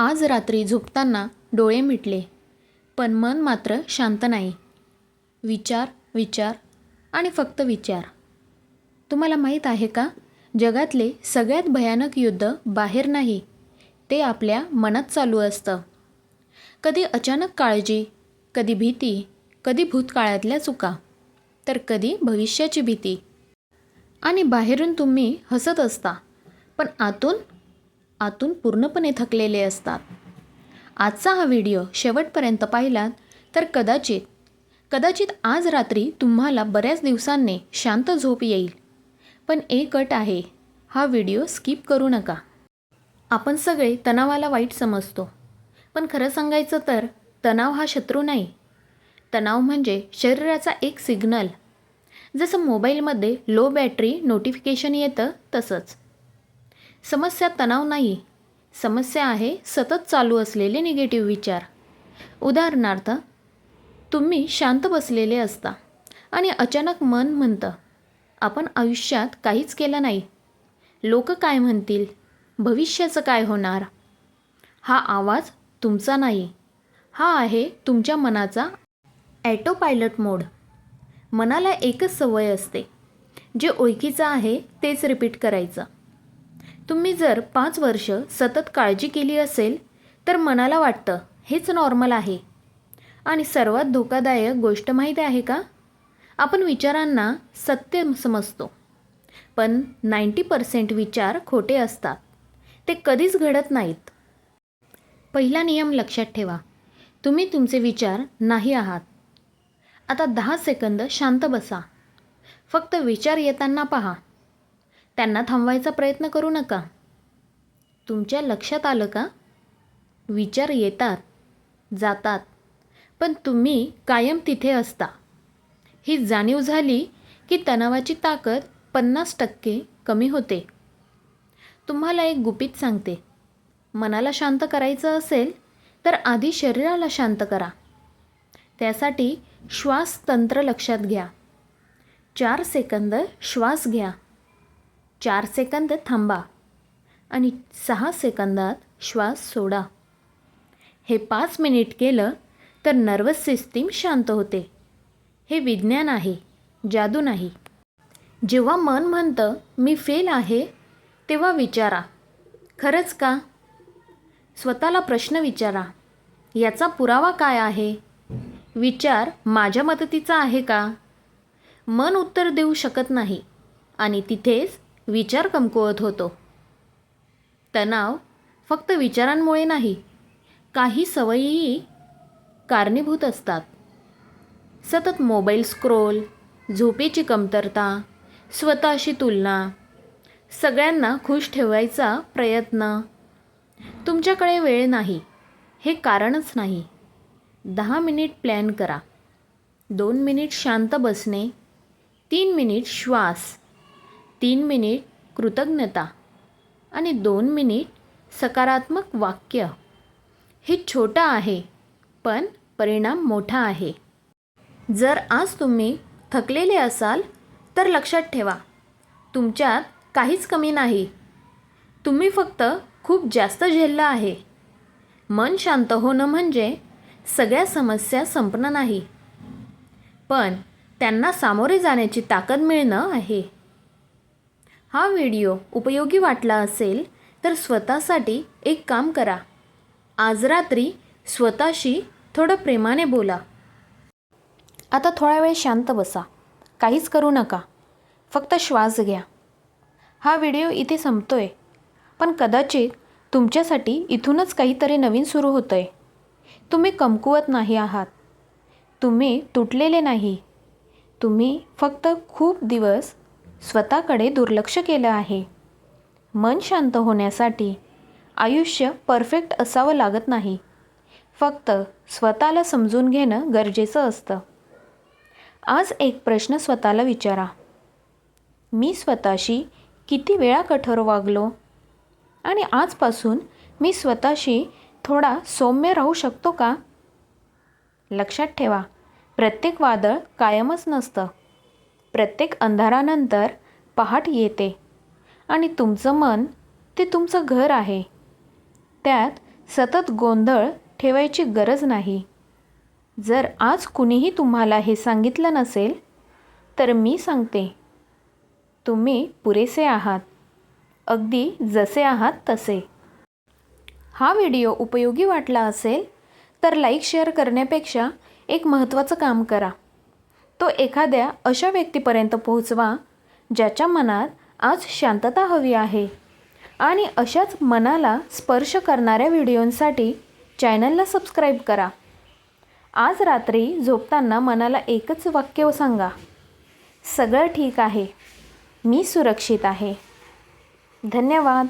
आज रात्री झोपताना डोळे मिटले पण मन मात्र शांत नाही. विचार विचार आणि फक्त विचार. तुम्हाला माहीत आहे का? जगातले सगळ्यात भयानक युद्ध बाहेर नाही ते आपल्या मनात चालू असतं. कधी अचानक काळजी कधी भीती कधी भूतकाळातल्या चुका तर कधी भविष्याची भीती. आणि बाहेरून तुम्ही हसत असता पण आतून आतून पूर्णपणे थकलेले असतात. आजचा हा व्हिडिओ शेवटपर्यंत पाहिलात तर कदाचित कदाचित आज रात्री तुम्हाला बऱ्याच दिवसांनी शांत झोप येईल. पण एक अट आहे हा व्हिडिओ स्किप करू नका. आपण सगळे तणावाला वाईट समजतो. पण खरं सांगायचं तर तणाव हा शत्रू नाही. तणाव म्हणजे शरीराचा एक सिग्नल. जसं मोबाईलमध्ये लो बॅटरी नोटिफिकेशन येतं तसंच. समस्या तणाव नाही. समस्या आहे सतत चालू असलेले निगेटिव्ह विचार. उदाहरणार्थ तुम्ही शांत बसलेले असता आणि अचानक मन म्हणतं आपण आयुष्यात काहीच केलं नाही. लोक काय म्हणतील? भविष्याचं काय होणार? हा आवाज तुमचा नाही. हा आहे तुमच्या मनाचा ॲटो पायलट मोड मनाला एकच सवय असते. जे ओळखीचं आहे तेच रिपीट करायचं. तुम्ही जर पाच वर्ष सतत काळजी केली असेल तर मनाला वाटतं हेच नॉर्मल आहे. आणि सर्वात धोकादायक गोष्ट माहिती आहे का? आपण विचारांना सत्य समजतो. पण नाईंटी पर्सेंट विचार खोटे असतात. ते कधीच घडत नाहीत. पहिला नियम लक्षात ठेवा. तुम्ही तुमचे विचार नाही आहात. आता दहा सेकंद शांत बसा. फक्त विचार येताना पहा. त्यांना थांबवायचा प्रयत्न करू नका. तुमच्या लक्षात आलं का? विचार येतात जातात. पण तुम्ही कायम तिथे असता. ही जाणीव झाली की तणावाची ताकद पन्नास टक्के कमी होते. तुम्हाला एक गुपित सांगते. मनाला शांत करायचं असेल तर आधी शरीराला शांत करा. त्यासाठी श्वास तंत्र लक्षात घ्या. चार सेकंद श्वास घ्या. चार सेकंद थांबा आणि सहा सेकंदात श्वास सोडा. हे पाच मिनिट केलं तर नर्वस सिस्टीम शांत होते. हे विज्ञान आहे जादू नाही. जेव्हा मन म्हणतं मी फेल आहे तेव्हा विचारा. खरंच का? स्वतःला प्रश्न विचारा. याचा पुरावा काय आहे? विचार माझ्या मदतीचा आहे का? मन उत्तर देऊ शकत नाही आणि तिथेच विचार कमकुवत होतो. तणाव फक्त विचारांमुळे नाही काही सवयीही कारणीभूत असतात. सतत मोबाईल स्क्रोल झोपेची कमतरता स्वतःशी तुलना सगळ्यांना खुश ठेवायचा प्रयत्न. तुमच्याकडे वेळ नाही हे कारणच नाही. दहा मिनिट प्लॅन करा दोन मिनिट शांत बसणे तीन मिनिट श्वास. तीन मिनिट कृतज्ञता आणि दोन मिनिट सकारात्मक वाक्य. हे छोटं आहे पण परिणाम मोठा आहे. जर आज तुम्ही थकलेले असाल तर लक्षात ठेवा तुमच्यात काहीच कमी नाही. तुम्ही फक्त खूप जास्त झेललं आहे. मन शांत होणं म्हणजे सगळ्या समस्या संपणं नाही. पण त्यांना सामोरे जाण्याची ताकद मिळणं आहे. हा व्हिडिओ उपयोगी वाटला असेल तर स्वतःसाठी एक काम करा. आज रात्री स्वतःशी थोडं प्रेमाने बोला. आता थोडा वेळ शांत बसा. काहीच करू नका. फक्त श्वास घ्या. हा व्हिडिओ इथे संपतोय. पण कदाचित तुमच्यासाठी इथूनच काहीतरी नवीन सुरू होतं आहे तुम्ही कमकुवत नाही आहात. तुम्ही तुटलेले नाही. तुम्ही फक्त खूप दिवस स्वतःकडे दुर्लक्ष केलं आहे. मन शांत होण्यासाठी आयुष्य परफेक्ट असावं लागत नाही. फक्त स्वतःला समजून घेणं गरजेचं असतं. आज एक प्रश्न स्वतःला विचारा. मी स्वतःशी किती वेळा कठोर वागलो? आणि आजपासून मी स्वतःशी थोडा सौम्य राहू शकतो का? लक्षात ठेवा प्रत्येक वादळ कायमच नसतं. प्रत्येक अंधारानंतर पहाट येते आणि तुमचं मन ते तुमचं घर आहे. त्यात सतत गोंधळ ठेवायची गरज नाही. जर आज कुणीही तुम्हाला हे सांगितलं नसेल तर मी सांगते तुम्ही पुरेसे आहात. अगदी जसे आहात तसे. हा व्हिडिओ उपयोगी वाटला असेल तर लाईक शेअर करण्यापेक्षा एक महत्त्वाचं काम करा. तो एखाद्या अशा व्यक्तीपर्यंत पोहोचवा ज्याच्या मनात आज शांतता हवी आहे. आणि अशाच मनाला स्पर्श करणाऱ्या व्हिडिओंसाठी चॅनलला सबस्क्राईब करा. आज रात्री झोपताना मनाला एकच वाक्य सांगा. सगळं ठीक आहे. मी सुरक्षित आहे. धन्यवाद.